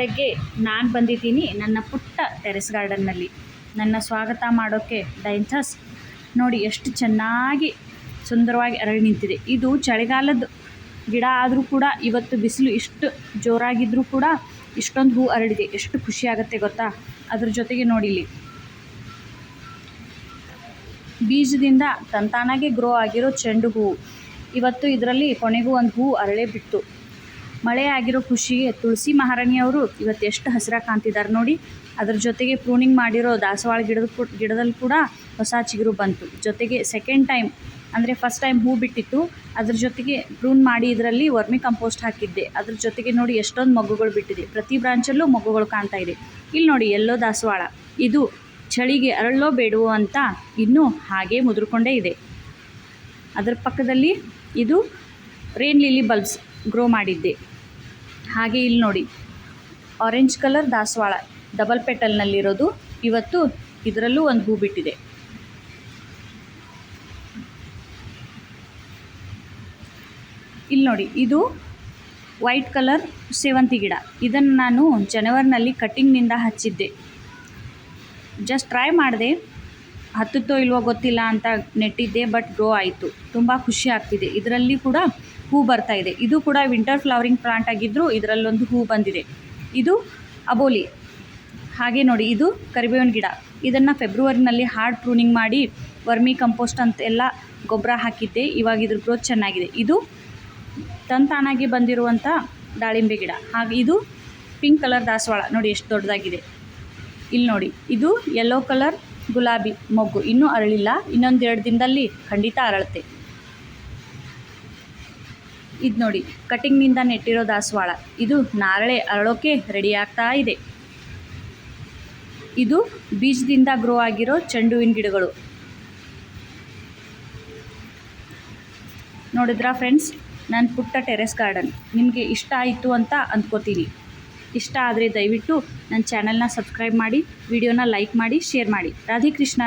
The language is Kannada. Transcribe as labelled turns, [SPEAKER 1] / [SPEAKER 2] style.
[SPEAKER 1] ಬೆಳಗ್ಗೆ ನಾನು ಬಂದಿದ್ದೀನಿ ನನ್ನ ಪುಟ್ಟ ಟೆರೆಸ್ ಗಾರ್ಡನ್ನಲ್ಲಿ. ನನ್ನ ಸ್ವಾಗತ ಮಾಡೋಕ್ಕೆ ಡೈಂಥಸ್ ನೋಡಿ ಎಷ್ಟು ಚೆನ್ನಾಗಿ ಸುಂದರವಾಗಿ ಅರಳಿ ನಿಂತಿದೆ. ಇದು ಚಳಿಗಾಲದ ಗಿಡ ಆದರೂ ಕೂಡ ಇವತ್ತು ಬಿಸಿಲು ಇಷ್ಟು ಜೋರಾಗಿದ್ದರೂ ಕೂಡ ಇಷ್ಟೊಂದು ಹೂ ಅರಳಿದೆ. ಎಷ್ಟು ಖುಷಿ ಗೊತ್ತಾ? ಅದ್ರ ಜೊತೆಗೆ ನೋಡಿ ಇಲ್ಲಿ ಬೀಜದಿಂದ ತಂತಾನಾಗೆ ಗ್ರೋ ಆಗಿರೋ ಚೆಂಡು ಹೂವು. ಇವತ್ತು ಇದರಲ್ಲಿ ಕೊನೆಗೂ ಒಂದು ಹೂ ಅರಳೇ ಬಿಟ್ಟು ಮಳೆ ಆಗಿರೋ ಖುಷಿಗೆ ತುಳಸಿ ಮಹಾರಾಣಿಯವರು ಇವತ್ತು ಎಷ್ಟು ಹಸಿರಾಗಿ ಕಾಣ್ತಿದ್ದಾರೆ ನೋಡಿ. ಅದ್ರ ಜೊತೆಗೆ ಪ್ರೂನಿಂಗ್ ಮಾಡಿರೋ ದಾಸವಾಳ ಗಿಡದ ಗಿಡದಲ್ಲಿ ಕೂಡ ಹೊಸ ಚಿಗುರು ಬಂತು. ಜೊತೆಗೆ ಸೆಕೆಂಡ್ ಟೈಮ್ ಅಂದರೆ ಫಸ್ಟ್ ಟೈಮ್ ಹೂ ಬಿಟ್ಟಿತ್ತು. ಅದ್ರ ಜೊತೆಗೆ ಪ್ರೂನ್ ಮಾಡಿ ಇದರಲ್ಲಿ ವರ್ಮಿ ಕಂಪೋಸ್ಟ್ ಹಾಕಿದ್ದೆ. ಅದ್ರ ಜೊತೆಗೆ ನೋಡಿ ಎಷ್ಟೊಂದು ಮಗುಗಳು ಬಿಟ್ಟಿದೆ. ಪ್ರತಿ ಬ್ರಾಂಚಲ್ಲೂ ಮಗುಗಳು ಕಾಣ್ತಾ ಇದೆ. ಇಲ್ಲಿ ನೋಡಿ ಎಲ್ಲೋ ದಾಸವಾಳ. ಇದು ಚಳಿಗೆ ಅರಳೋ ಬೇಡವೋ ಅಂತ ಇನ್ನೂ ಹಾಗೇ ಮುದುರ್ಕೊಂಡೇ ಇದೆ. ಅದರ ಪಕ್ಕದಲ್ಲಿ ಇದು ರೇನ್ ಲಿಲಿ ಬಲ್ಬ್ಸ್ ಗ್ರೋ ಮಾಡಿದ್ದೆ. ಹಾಗೆ ಇಲ್ಲಿ ನೋಡಿ. ಆರೆಂಜ್ ಕಲರ್ ದಾಸವಾಳ ಡಬಲ್ ಪೆಟಲ್ನಲ್ಲಿರೋದು ಇವತ್ತು ಇದರಲ್ಲೂ ಒಂದು ಹೂ ಬಿಟ್ಟಿದೆ. ಇಲ್ಲಿ ನೋಡಿ, ಇದು ವೈಟ್ ಕಲರ್ ಸೇವಂತಿ ಗಿಡ. ಇದನ್ನು ನಾನು ಜನವರಿನಲ್ಲಿ ಕಟ್ಟಿಂಗ್ನಿಂದ ಹಚ್ಚಿದ್ದೆ. ಜಸ್ಟ್ ಟ್ರೈ ಮಾಡಿದೆ. ಹತ್ತುತ್ತೋ ಇಲ್ವೋ ಗೊತ್ತಿಲ್ಲ ಅಂತ ನೆಟ್ಟಿದ್ದೆ ಬಟ್ ಗ್ರೋ ಆಯಿತು. ತುಂಬ ಖುಷಿ ಆಗ್ತಿದೆ. ಇದರಲ್ಲಿ ಕೂಡ ಹೂ ಬರ್ತಾ ಇದೆ. ಇದು ಕೂಡ ವಿಂಟರ್ ಫ್ಲವರಿಂಗ್ ಪ್ಲಾಂಟ್ ಆಗಿದ್ದರೂ ಇದರಲ್ಲೊಂದು ಹೂ ಬಂದಿದೆ. ಇದು ಅಬೋಲಿ. ಹಾಗೆ ನೋಡಿ, ಇದು ಕರಿಬೇವಿನ ಗಿಡ. ಇದನ್ನು ಫೆಬ್ರವರಿನಲ್ಲಿ ಹಾರ್ಡ್ ಪ್ರೂನಿಂಗ್ ಮಾಡಿ, ವರ್ಮಿ ಕಂಪೋಸ್ಟ್ ಅಂತೆಲ್ಲ ಗೊಬ್ಬರ ಹಾಕಿದ್ದೆ. ಇವಾಗ ಇದ್ರ ಗ್ರೋತ್ ಚೆನ್ನಾಗಿದೆ. ಇದು ತಂತಾನಾಗಿ ಬಂದಿರುವಂಥ ದಾಳಿಂಬೆ ಗಿಡ. ಹಾಗೆ ಇದು ಪಿಂಕ್ ಕಲರ್ ದಾಸವಾಳ. ನೋಡಿ, ಎಷ್ಟು ದೊಡ್ಡದಾಗಿದೆ. ಇಲ್ಲಿ ನೋಡಿ, ಇದು ಯೆಲ್ಲೋ ಕಲರ್ ಗುಲಾಬಿ ಮೊಗ್ಗು. ಇನ್ನೂ ಅರಳಿಲ್ಲ. ಇನ್ನೊಂದು ಎರಡು ದಿನದಲ್ಲಿ ಖಂಡಿತ ಅರಳುತ್ತೆ. ಇದು ನೋಡಿ, ಕಟಿಂಗ್ನಿಂದ ನೆಟ್ಟಿರೋ ದಾಸವಾಳ. ಇದು ನಾರಳೆ ಅರಳೋಕೆ ರೆಡಿ ಆಗ್ತಾ ಇದೆ. ಇದು ಬೀಜದಿಂದ ಗ್ರೋ ಆಗಿರೋ ಚೆಂಡುವಿನ ಗಿಡಗಳು. ನೋಡಿದ್ರಾ ಫ್ರೆಂಡ್ಸ್ ನನ್ನ ಪುಟ್ಟ ಟೆರೆಸ್ ಗಾರ್ಡನ್ ನಿಮಗೆ ಇಷ್ಟ ಆಯಿತು ಅಂತ ಅಂದ್ಕೋತೀನಿ. ಇಷ್ಟ ಆದರೆ ದಯವಿಟ್ಟು ನನ್ನ ಚಾನಲ್ನ ಸಬ್ಸ್ಕ್ರೈಬ್ ಮಾಡಿ ವಿಡಿಯೋನ ಲೈಕ್ ಮಾಡಿ ಶೇರ್ ಮಾಡಿ. ರಾಧೆ ಕೃಷ್ಣ.